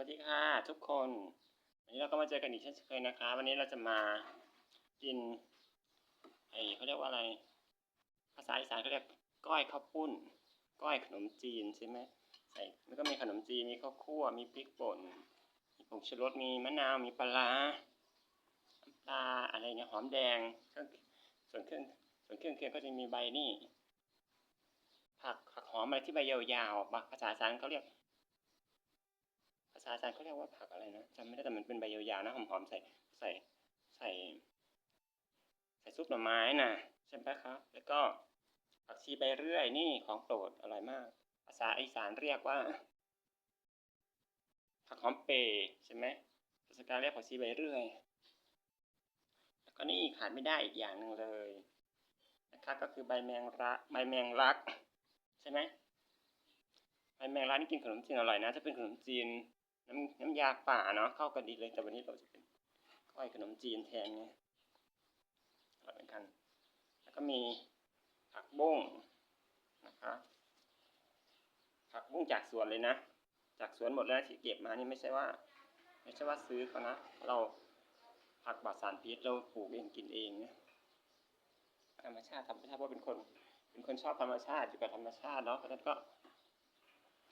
วัสดีค่ะทุกคน วันนี้เราก็มาเจอกันอีกเช่นเคยนะคะ วันนี้เราจะมากินไอเขาเรียกว่าอะไร ภาษาอีสานเขาเรียกก้อยข้าวปุ้น ก้อยขนมจีนใช่ไหมใส่แล้วก็มีขนมจีนมีข้าวคั่วมีพริกป่นมีผงชูรสมีมะนาวมีปลาร้าปลาอะไรเนี่ยหอมแดงเครื่องส่วนเครื่องส่วนเครื่องเคียงก็จะมีใบนี่ผักผักหอมอะไรที่ใบยาวๆภาษาอีสานเขาเรียกาษาอาจารย์เขาเรียกว่าผักอะไรนะจำไม่ได้แต่มันเป็นใบยาวๆนะหอมๆใส่ใส่ใส่ ใส่ซุปหน่อไม้นะใช่ไหมครับ แล้วก็ผักชีใบเรื่อยนี่ของโปรดอร่อยมาก ภาษาอีสานเรียกว่า ผักหอมเปย์ใช่ไหมภาษากลางเรียกผักชีใบเรื่อย แล้วก็นี่ขาดไม่ได้อีกอย่างหนึ่งเลยนะคะก็คือใบแมงรักใบแมงลัก ใช่ไหมใบแมงลักนี่กินขนมจีนอร่อยนะ จะเป็นขนมจีน น้ำน้ำยาป่าเนาะเข้ากันดีเลยแต่วันนี้เราจะเป็นก้อยขนมจีนแทนไงอร่อยเหมือนกัน แล้วก็มีผักบุ้งนะคะผักบุ้งจากสวนเลยนะ จากสวนหมดแล้วที่เก็บมานี่ไม่ใช่ว่า ไม่ใช่ว่าซื้อเขานะ เราผักปลอดสารพิษเราปลูกเองกินเองธรรมชาติธรรมชาติเพราะเป็นคนเป็นคนชอบธรรมชาติอยู่กับธรรมชาติเนาะเพราะฉะนั้นก็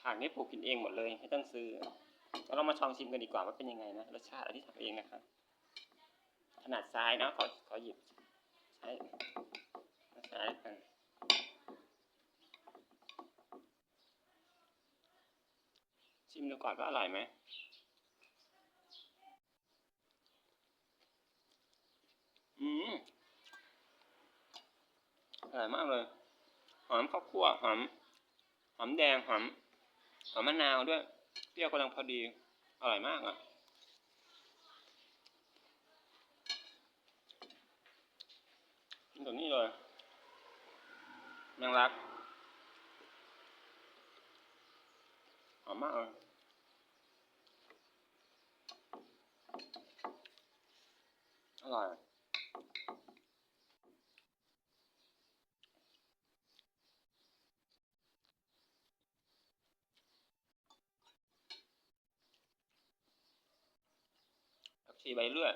ผักนี่ปลูกกินเองหมดเลยไม่ต้องซื้อ เรามาลองชิมกันดีกว่าว่าเป็นยังไงนะรสชาติอันที่ทำเองนะครับขนาดซ้ายเนาะขอขอหยิบใช้ซ้ายกันชิมดูก่อนว่าอร่อยไหมอืมอร่อยมากเลย หอมข้าวคั่วหอม หอมแดง หอม หอมมะนาวด้วย เปรี้ยวกำลังพอดี อร่อยมากอะ กินตัวนี้เลยแมงลักหอมมากเลยอร่อย ผักชีใบเลื่อย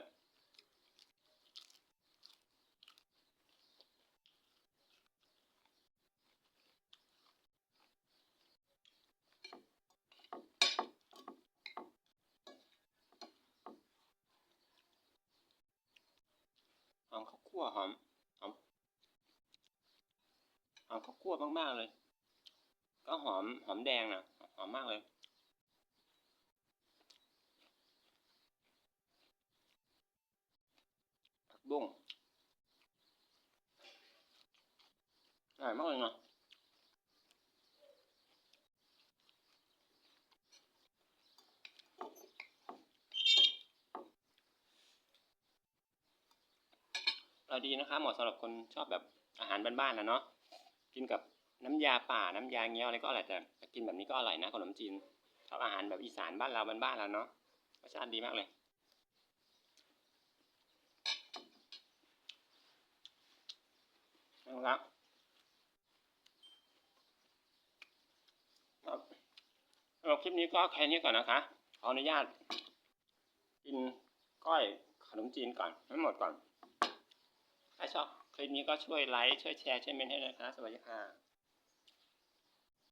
หอมข้าวคั่วหอมหอมหอมข้าวคั่วมากๆเลย ก็หอมหอมแดงนะหอมมากเลย ผัก บุ้งอร่อยมากเลยนะอร่อยดีนะคะเหมาะสำหรับคนชอบแบบอาหารบ้านๆนะเนาะกินกับน้ำยาป่าน้ำยาเงี้ยวอะไรก็อร่อยแต่แต่กินแบบนี้ก็อร่อยนะขนมจีนชอบอาหารแบบอีสานบ้านเราบ้านๆเราเนาะรสชาติดีมากเลย นะครับครับสำหรับคลิปนี้ก็แค่นี้ก่อนนะคะ ขออนุญาต กินก้อยขนมจีนก่อนไม่หมดก่อน ถ้าชอบคลิปนี้ก็ช่วยไลค์ช่วยแชร์ช่วยเมนให้นะคะ สวัสดีค่ะ